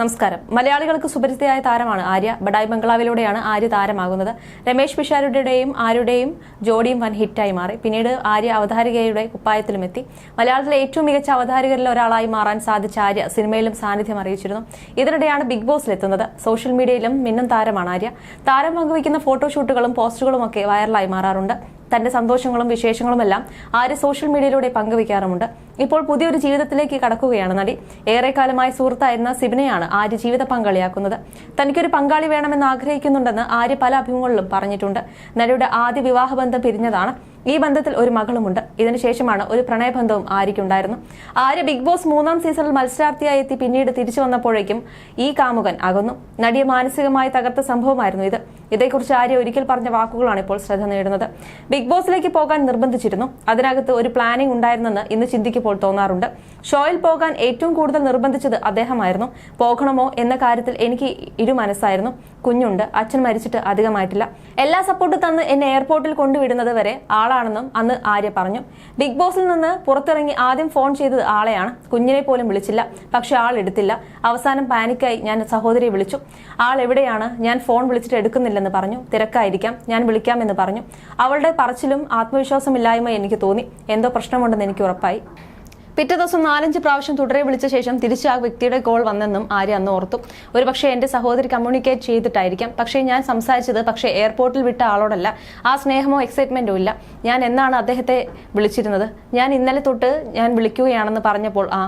നമസ്കാരം. മലയാളികൾക്ക് സുപരിചിതയായ താരമാണ് ആര്യ. ബഡായ് ബംഗ്ലാവിലൂടെയാണ് ആര്യ താരമാകുന്നത്. രമേശ് പിഷാരുടെയും ആരുടെയും ജോഡിയും വൻ ഹിറ്റായി മാറി. പിന്നീട് ആര്യ അവതാരികയുടെ കുപ്പായത്തിലും എത്തി. മലയാളത്തിലെ ഏറ്റവും മികച്ച അവതാരകരിൽ ഒരാളായി മാറാൻ സാധിച്ച ആര്യ സിനിമയിലും സാന്നിധ്യം അറിയിച്ചിരുന്നു. ഇതിനിടെയാണ് ബിഗ് ബോസിലെത്തുന്നത് സോഷ്യൽ മീഡിയയിലും മിന്നും താരമാണ് ആര്യ. താരം പങ്കുവയ്ക്കുന്ന ഫോട്ടോഷൂട്ടുകളും പോസ്റ്ററുകളും ഒക്കെ വൈറലായി മാറാറുണ്ട്. തന്റെ സന്തോഷങ്ങളും വിശേഷങ്ങളും എല്ലാം ആര് സോഷ്യൽ മീഡിയയിലൂടെ പങ്കുവയ്ക്കാറുമുണ്ട്. ഇപ്പോൾ പുതിയൊരു ജീവിതത്തിലേക്ക് കടക്കുകയാണ് നടി. ഏറെക്കാലമായി സുഹൃത്തായിരുന്ന സിബിനെയാണ് ആര്യ ജീവിത പങ്കാളിയാക്കുന്നത്. തനിക്കൊരു പങ്കാളി വേണമെന്ന് ആഗ്രഹിക്കുന്നുണ്ടെന്ന് ആര്യ പല അഭിമുഖങ്ങളിലും പറഞ്ഞിട്ടുണ്ട്. നടിയുടെ ആദ്യ വിവാഹബന്ധം പിരിഞ്ഞതാണ്. ഈ ബന്ധത്തിൽ ഒരു മകളുമുണ്ട്. ഇതിനുശേഷമാണ് ഒരു പ്രണയബന്ധവും ആര്യയ്ക്കുണ്ടായിരുന്നു ആര്യ ബിഗ് ബോസ് മൂന്നാം സീസണിൽ മത്സരാർത്ഥിയായി എത്തി പിന്നീട് തിരിച്ചു വന്നപ്പോഴേക്കും ഈ കാമുകൻ അകന്നു. നടിയെ മാനസികമായി തകർത്ത സംഭവമായിരുന്നു ഇത്. ഇതേക്കുറിച്ച് ആര്യ ഒരിക്കൽ പറഞ്ഞ വാക്കുകളാണ് ഇപ്പോൾ ശ്രദ്ധ നേടുന്നത്. ബിഗ് ബോസിലേക്ക് പോകാൻ നിർബന്ധിച്ചിരുന്നു. അതിനകത്ത് ഒരു പ്ലാനിംഗ് ഉണ്ടായിരുന്നെന്ന് ഇന്ന് ചിന്തിക്കുമ്പോൾ തോന്നാറുണ്ട്. ഷോയിൽ പോകാൻ ഏറ്റവും കൂടുതൽ നിർബന്ധിച്ചത് അദ്ദേഹമായിരുന്നു. പോകണമോ എന്ന കാര്യത്തിൽ എനിക്ക് ഇരു മനസ്സായിരുന്നു. കുഞ്ഞുണ്ട് അച്ഛൻ മരിച്ചിട്ട് അധികമായിട്ടില്ല. എല്ലാ സപ്പോർട്ടും തന്ന് എന്നെ എയർപോർട്ടിൽ കൊണ്ടുവിടുന്നത് വരെ ആളാണെന്നും അന്ന് ആര്യ പറഞ്ഞു. ബിഗ് ബോസിൽ നിന്ന് പുറത്തിറങ്ങി ആദ്യം ഫോൺ ചെയ്തത് ആളെയാണ്. കുഞ്ഞിനെ പോലും വിളിച്ചില്ല. പക്ഷെ ആൾ എടുത്തില്ല. അവസാനം പാനിക്കായി ഞാൻ സഹോദരിയെ വിളിച്ചു. ആൾ എവിടെയാണ്? ഞാൻ ഫോൺ വിളിച്ചിട്ട് എടുക്കുന്നില്ലെന്ന് പറഞ്ഞു. തിരക്കായിരിക്കാം. ഞാൻ വിളിക്കാമെന്ന് പറഞ്ഞു. അവളുടെ പറച്ചിലും ആത്മവിശ്വാസമില്ലായ്മ എനിക്ക് തോന്നി. എന്തോ പ്രശ്നമുണ്ടെന്ന് എനിക്ക് ഉറപ്പായി. പിറ്റേ ദിവസം നാലഞ്ച് പ്രാവശ്യം തുടരെ വിളിച്ച ശേഷം തിരിച്ച് ആ വ്യക്തിയുടെ കോൾ വന്നെന്നും ആര്യ അന്ന് ഓർത്തു. ഒരുപക്ഷെ എന്റെ സഹോദരി കമ്മ്യൂണിക്കേറ്റ് ചെയ്തിട്ടായിരിക്കാം. പക്ഷേ ഞാൻ സംസാരിച്ചത് പക്ഷേ എയർപോർട്ടിൽ വിട്ട ആളോടല്ല. ആ സ്നേഹമോ എക്സൈറ്റ്മെന്റോ ഇല്ല. ഞാൻ എന്നാണ് അദ്ദേഹത്തെ വിളിച്ചിരുന്നത്? ഞാൻ ഇന്നലെ തൊട്ട് ഞാൻ വിളിക്കുകയാണെന്ന് പറഞ്ഞപ്പോൾ ആ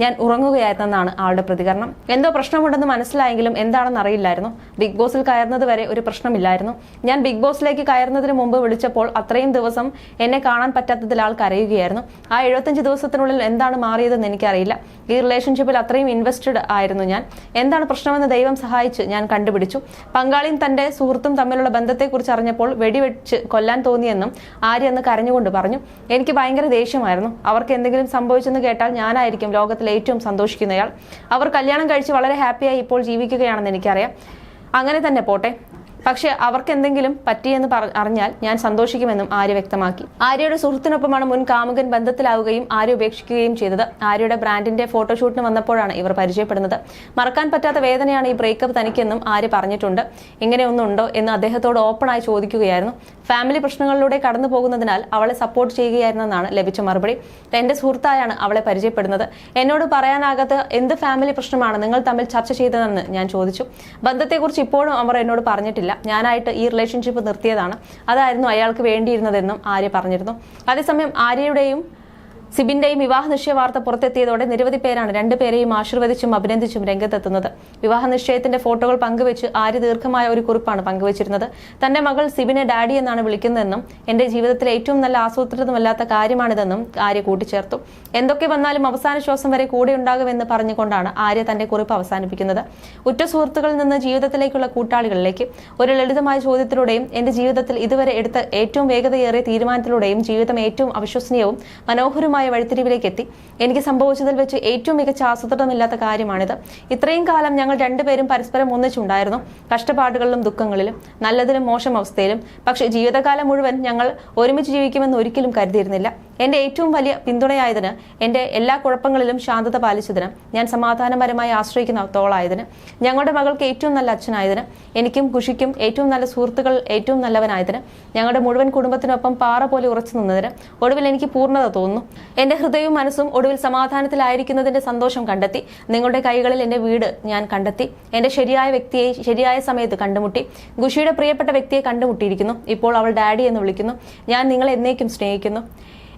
ഞാൻ ഉറങ്ങുകയായിരുന്നെന്നാണ് ആളുടെ പ്രതികരണം. എന്തോ പ്രശ്നമുണ്ടെന്ന് മനസ്സിലായെങ്കിലും എന്താണെന്ന് അറിയില്ലായിരുന്നു. ബിഗ് ബോസിൽ കയറുന്നത് വരെ ഒരു പ്രശ്നമില്ലായിരുന്നു. ഞാൻ ബിഗ് ബോസിലേക്ക് കയറുന്നതിന് മുമ്പ് വിളിച്ചപ്പോൾ അത്രയും ദിവസം എന്നെ കാണാൻ പറ്റാത്തതിൽ ആൾ കരയുകയായിരുന്നു. ആ എഴുപത്തഞ്ച് ദിവസത്തിനുള്ളിൽ എന്താണ് മാറിയതെന്ന് എനിക്കറിയില്ല. ഈ റിലേഷൻഷിപ്പിൽ അത്രയും ഇൻവെസ്റ്റഡ് ആയിരുന്നു ഞാൻ. എന്താണ് പ്രശ്നമെന്ന് ദൈവം സഹായിച്ച് ഞാൻ കണ്ടുപിടിച്ചു. പങ്കാളിയും തന്റെ സുഹൃത്തും തമ്മിലുള്ള ബന്ധത്തെക്കുറിച്ച് അറിഞ്ഞപ്പോൾ വെടിവെച്ച് കൊല്ലാൻ തോന്നിയെന്നും ആര്യ എന്ന് കരഞ്ഞുകൊണ്ട് പറഞ്ഞു. എനിക്ക് ഭയങ്കര ദേഷ്യമായിരുന്നു. അവർക്ക് എന്തെങ്കിലും സംഭവിച്ചെന്ന് കേട്ടാൽ ഞാനായിരിക്കും ലോകത്തിലെ ഏറ്റവും സന്തോഷിക്കുന്നയാൾ അവർ കല്യാണം കഴിച്ച് വളരെ ഹാപ്പിയായി ഇപ്പോൾ ജീവിക്കുകയാണെന്ന് എനിക്കറിയാം. അങ്ങനെ തന്നെ പോട്ടെ. പക്ഷേ അവർക്ക് എന്തെങ്കിലും പറ്റിയെന്ന് അറിഞ്ഞാൽ ഞാൻ സന്തോഷിക്കുമെന്നും ആര്യ വ്യക്തമാക്കി. ആര്യയുടെ സുഹൃത്തിനൊപ്പമാണ് മുൻ കാമുകൻ ബന്ധത്തിലാവുകയും ആര്യ ഉപേക്ഷിക്കുകയും ചെയ്തത്. ആര്യയുടെ ബ്രാൻഡിന്റെ ഫോട്ടോഷൂട്ടിന് വന്നപ്പോഴാണ് ഇവർ പരിചയപ്പെടുന്നത്. മറക്കാൻ പറ്റാത്ത വേദനയാണ് ഈ ബ്രേക്കപ്പ് തനിക്കെന്നും ആര്യ പറഞ്ഞിട്ടുണ്ട്. ഇങ്ങനെയൊന്നുണ്ടോ എന്ന് അദ്ദേഹത്തോട് ഓപ്പണായി ചോദിക്കുകയായിരുന്നു. ഫാമിലി പ്രശ്നങ്ങളിലൂടെ കടന്നു പോകുന്നതിനാൽ അവളെ സപ്പോർട്ട് ചെയ്യുകയായിരുന്നെന്നാണ് ലഭിച്ച മറുപടി. എന്റെ സുഹൃത്തായാണ് അവളെ പരിചയപ്പെടുന്നത്. എന്നോട് പറയാനാകാത്ത എന്ത് ഫാമിലി പ്രശ്നമാണ് നിങ്ങൾ തമ്മിൽ ചർച്ച ചെയ്തതെന്ന് ഞാൻ ചോദിച്ചു. ബന്ധത്തെക്കുറിച്ച് ഇപ്പോഴും അവർ എന്നോട് പറഞ്ഞിട്ടില്ല. ഞാനായിട്ട് ഈ റിലേഷൻഷിപ്പ് നിർത്തിയതാണ്. അതായിരുന്നു അയാൾക്ക് വേണ്ടിയിരുന്നതെന്നും ആര്യ പറഞ്ഞിരുന്നു. അതേസമയം ആര്യയുടെയും സിബിന്റെയും വിവാഹ നിശ്ചയ വാർത്ത പുറത്തെത്തിയതോടെ നിരവധി പേരാണ് രണ്ടുപേരെയും ആശീർവദിച്ചും അഭിനന്ദിച്ചും രംഗത്തെത്തുന്നത്. വിവാഹ നിശ്ചയത്തിന്റെ ഫോട്ടോകൾ പങ്കുവെച്ച് ആര്യ ദീർഘമായ ഒരു കുറിപ്പാണ് പങ്കുവച്ചിരുന്നത്. തന്റെ മകൾ സിബിനെ ഡാഡി എന്നാണ് വിളിക്കുന്നതെന്നും എന്റെ ജീവിതത്തിലെ ഏറ്റവും നല്ല ആസൂത്രിതമല്ലാത്ത കാര്യമാണിതെന്നും ആര്യ കൂട്ടിച്ചേർത്തു. എന്തൊക്കെ വന്നാലും അവസാന ശ്വാസം വരെ കൂടെ ഉണ്ടാകുമെന്ന് പറഞ്ഞുകൊണ്ടാണ് ആര്യ തന്റെ കുറിപ്പ് അവസാനിപ്പിക്കുന്നത്. ഉറ്റ സുഹൃത്തുക്കളിൽ നിന്ന് ജീവിതത്തിലേക്കുള്ള കൂട്ടാളികളിലേക്ക് ഒരു ലളിതമായ ചോദ്യത്തിലൂടെയും എന്റെ ജീവിതത്തിൽ ഇതുവരെ എടുത്ത ഏറ്റവും വേഗതയേറിയ തീരുമാനത്തിലൂടെയും ജീവിതം ഏറ്റവും അവിശ്വസനീയവും മനോഹരമായ വഴിത്തിരിവിലേക്ക് എത്തി. എനിക്ക് സംഭവിച്ചതിൽ വെച്ച് ഏറ്റവും മികച്ച ആസൂത്രണമില്ലാത്ത കാര്യമാണിത്. ഇത്രയും കാലം ഞങ്ങൾ രണ്ടുപേരും പരസ്പരം ഒന്നിച്ചുണ്ടായിരുന്നു. കഷ്ടപ്പാടുകളിലും ദുഃഖങ്ങളിലും നല്ലതിലും മോശം അവസ്ഥയിലും. പക്ഷേ ജീവിതകാലം മുഴുവൻ ഞങ്ങൾ ഒരുമിച്ച് ജീവിക്കുമെന്ന് ഒരിക്കലും കരുതിയിരുന്നില്ല. എന്റെ ഏറ്റവും വലിയ പിന്തുണയായതിന് എന്റെ എല്ലാ കുഴപ്പങ്ങളിലും ശാന്തത പാലിച്ചതിന് ഞാൻ സമാധാനപരമായി ആശ്രയിക്കുന്ന തോളായതിന് ഞങ്ങളുടെ മകൾക്ക് ഏറ്റവും നല്ല അച്ഛനായതിന് എനിക്കും കുഷിക്കും ഏറ്റവും നല്ല സുഹൃത്തുക്കൾ ഏറ്റവും നല്ലവനായതിന് ഞങ്ങളുടെ മുഴുവൻ കുടുംബത്തിനൊപ്പം പാറ പോലെ ഉറച്ചു നിന്നതിന് ഒടുവിൽ എനിക്ക് പൂർണത തോന്നുന്നു. എന്റെ ഹൃദയവും മനസ്സും ഒടുവിൽ സമാധാനത്തിലായിരിക്കുന്നതിന്റെ സന്തോഷം കണ്ടെത്തി നിങ്ങളുടെ കൈകളിൽ എന്റെ വീട് ഞാൻ കണ്ടെത്തി എന്റെ ശരിയായ വ്യക്തിയെ ശരിയായ സമയത്ത് കണ്ടുമുട്ടി ഖുഷിയുടെ പ്രിയപ്പെട്ട വ്യക്തിയെ കണ്ടുമുട്ടിയിരിക്കുന്നു. ഇപ്പോൾ അവൾ ഡാഡി എന്ന് വിളിക്കുന്നു. ഞാൻ നിങ്ങളെ എന്നേക്കും സ്നേഹിക്കുന്നു.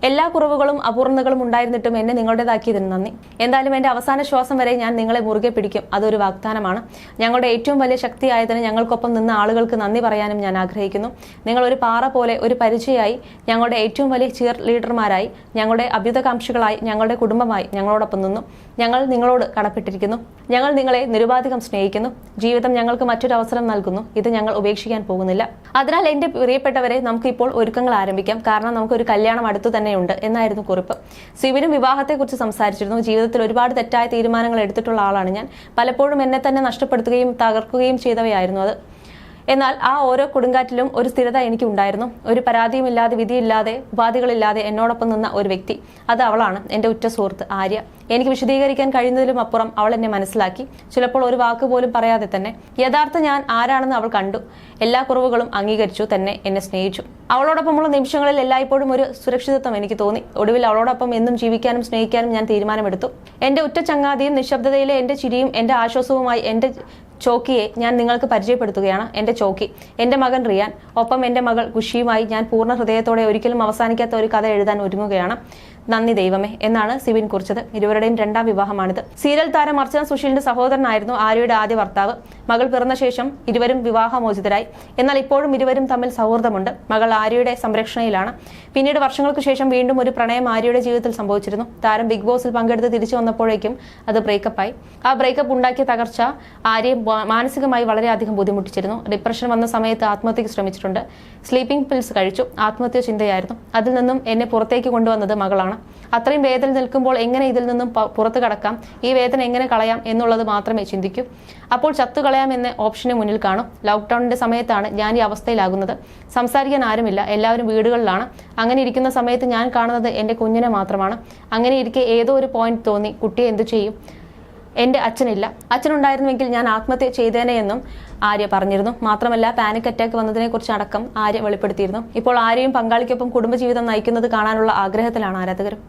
എല്ലാ കുറവുകളും അപൂർണതകളും ഉണ്ടായിരുന്നിട്ടും എന്നെ നിങ്ങളുടേതാക്കിയതിന് നന്ദി. എന്തായാലും എന്റെ അവസാന ശ്വാസം വരെ ഞാൻ നിങ്ങളെ മുറുകെ പിടിക്കും. അതൊരു വാഗ്ദാനമാണ്. ഞങ്ങളുടെ ഏറ്റവും വലിയ ശക്തിയായതിന് ഞങ്ങൾക്കൊപ്പം നിന്ന ആളുകൾക്ക് നന്ദി പറയാനും ഞാൻ ആഗ്രഹിക്കുന്നു. നിങ്ങൾ ഒരു പാറ പോലെ ഒരു പരിചയമായി ഞങ്ങളുടെ ഏറ്റവും വലിയ ചിയർ ലീഡർമാരായി ഞങ്ങളുടെ അഭ്യുതകാംക്ഷികളായി ഞങ്ങളുടെ കുടുംബമായി ഞങ്ങളോടൊപ്പം നിന്നു. ഞങ്ങൾ നിങ്ങളോട് കടപ്പെട്ടിരിക്കുന്നു. ഞങ്ങൾ നിങ്ങളെ നിരുപാധികം സ്നേഹിക്കുന്നു. ജീവിതം ഞങ്ങൾക്ക് മറ്റൊരു അവസരം നൽകുന്നു. ഇത് ഞങ്ങൾ ഉപേക്ഷിക്കാൻ പോകുന്നില്ല. അതിനാൽ എന്റെ പ്രിയപ്പെട്ടവരെ നമുക്ക് ഇപ്പോൾ ഒരുക്കങ്ങൾ ആരംഭിക്കാം. കാരണം നമുക്ക് ഒരു കല്യാണം അടുത്തു തന്നെയുണ്ട് എന്നായിരുന്നു കുറിപ്പ്. സിവിനും വിവാഹത്തെക്കുറിച്ച് സംസാരിച്ചിരുന്നു. ജീവിതത്തിൽ ഒരുപാട് തെറ്റായ തീരുമാനങ്ങൾ എടുത്തിട്ടുള്ള ആളാണ് ഞാൻ. പലപ്പോഴും എന്നെ തന്നെ നഷ്ടപ്പെടുത്തുകയും തകർക്കുകയും ചെയ്തവയായിരുന്നു അത്. എന്നാൽ ആ ഓരോ കൊടുങ്കാറ്റിലും ഒരു സ്ഥിരത എനിക്ക് ഉണ്ടായിരുന്നു ഒരു പരാതിയുമില്ലാതെ വിധിയില്ലാതെ ഉപാധികളില്ലാതെ എന്നോടൊപ്പം നിന്ന ഒരു വ്യക്തി. അത് അവളാണ് എന്റെ ഉറ്റ സുഹൃത്ത് ആര്യ. എനിക്ക് വിശദീകരിക്കാൻ കഴിയുന്നതിലും അപ്പുറം അവൾ എന്നെ മനസ്സിലാക്കി. ചിലപ്പോൾ ഒരു വാക്ക് പോലും പറയാതെ തന്നെ. യഥാർത്ഥ ഞാൻ ആരാണെന്ന് അവൾ കണ്ടു. എല്ലാ കുറവുകളും അംഗീകരിച്ചു തന്നെ എന്നെ സ്നേഹിച്ചു. അവളോടൊപ്പമുള്ള നിമിഷങ്ങളിൽ എല്ലായ്പ്പോഴും ഒരു സുരക്ഷിതത്വം എനിക്ക് തോന്നി. ഒടുവിൽ അവളോടൊപ്പം എന്നും ജീവിക്കാനും സ്നേഹിക്കാനും ഞാൻ തീരുമാനമെടുത്തു. എന്റെ ഉറ്റ ചങ്ങാതിയും നിശബ്ദതയിലെ എന്റെ ചിരിയും എന്റെ ആശ്വാസവുമായി എന്റെ ചോക്കിയെ ഞാൻ നിങ്ങൾക്ക് പരിചയപ്പെടുത്തുകയാണ്. എന്റെ ചോക്കി. എന്റെ മകൻ റിയാൻ. ഒപ്പം എന്റെ മകൾ ഖുഷിയുമായി ഞാൻ പൂർണ ഹൃദയത്തോടെ ഒരിക്കലും അവസാനിക്കാത്ത ഒരു കഥ എഴുതാൻ ഒരുങ്ങുകയാണ്. നന്ദി ദൈവമേ. എന്നാണ് സിബിൻ കുറിച്ചത്. ഇരുവരുടെയും രണ്ടാം വിവാഹമാണിത്. സീരിയൽ താരം അർച്ചന സുശീലിന്റെ സഹോദരനായിരുന്നു ആര്യയുടെ ആദ്യ ഭർത്താവ്. മകൾ പിറന്ന ശേഷം ഇരുവരും വിവാഹമോചിതരായി. എന്നാൽ ഇപ്പോഴും ഇരുവരും തമ്മിൽ സൗഹൃദമുണ്ട്. മകൾ ആര്യയുടെ സംരക്ഷണയിലാണ്. പിന്നീട് വർഷങ്ങൾക്ക് ശേഷം വീണ്ടും ഒരു പ്രണയം ആര്യയുടെ ജീവിതത്തിൽ സംഭവിച്ചിരുന്നു. താരം ബിഗ് ബോസിൽ പങ്കെടുത്ത് തിരിച്ചു വന്നപ്പോഴേക്കും അത് ബ്രേക്കപ്പായി. ആ ബ്രേക്കപ്പ് ഉണ്ടാക്കിയ തകർച്ച ആര്യയെ മാ- മാനസികമായി വളരെയധികം ബുദ്ധിമുട്ടിച്ചിരുന്നു. ഡിപ്രഷൻ വന്ന സമയത്ത് ആത്മഹത്യക്ക് ശ്രമിച്ചിട്ടുണ്ട്. സ്ലീപ്പിംഗ് പിൽസ് കഴിച്ചു. ആത്മഹത്യ ചിന്തയായിരുന്നു. അതിൽ നിന്നും എന്നെ പുറത്തേക്ക് കൊണ്ടുവന്നത് മകളാണ്. അത്രയും വേദന നിൽക്കുമ്പോൾ എങ്ങനെ ഇതിൽ നിന്നും പുറത്തു കടക്കാം? ഈ വേദന എങ്ങനെ കളയാം എന്നുള്ളത് മാത്രമേ ചിന്തിക്കൂ. അപ്പോൾ ചത്തു കളയാം എന്ന ഓപ്ഷന് മുന്നിൽ കാണും. ലോക്ക്ഡൌണിന്റെ സമയത്താണ് ഞാൻ ഈ അവസ്ഥയിലാകുന്നത്. സംസാരിക്കാൻ ആരുമില്ല. എല്ലാവരും വീടുകളിലാണ്. അങ്ങനെ ഇരിക്കുന്ന സമയത്ത് ഞാൻ കാണുന്നത് എന്റെ കുഞ്ഞിനെ മാത്രമാണ്. അങ്ങനെ ഇരിക്കെ ഏതോ ഒരു പോയിന്റ് തോന്നി. കുട്ടിയെ എന്തു ചെയ്യും? എന്റെ അച്ഛനില്ല. അച്ഛനുണ്ടായിരുന്നുവെങ്കിൽ ഞാൻ ആത്മഹത്യ ചെയ്തേനെ എന്നും ആര്യ പറഞ്ഞിരുന്നു. മാത്രമല്ല പാനിക് അറ്റാക്ക് വന്നതിനെ കുറിച്ച് അടക്കം ആര്യ വെളിപ്പെടുത്തിയിരുന്നു. ഇപ്പോൾ ആര്യയും പങ്കാളിക്കൊപ്പം കുടുംബജീവിതം നയിക്കുന്നത് കാണാനുള്ള ആഗ്രഹത്തിലാണ് ആരാധകരും.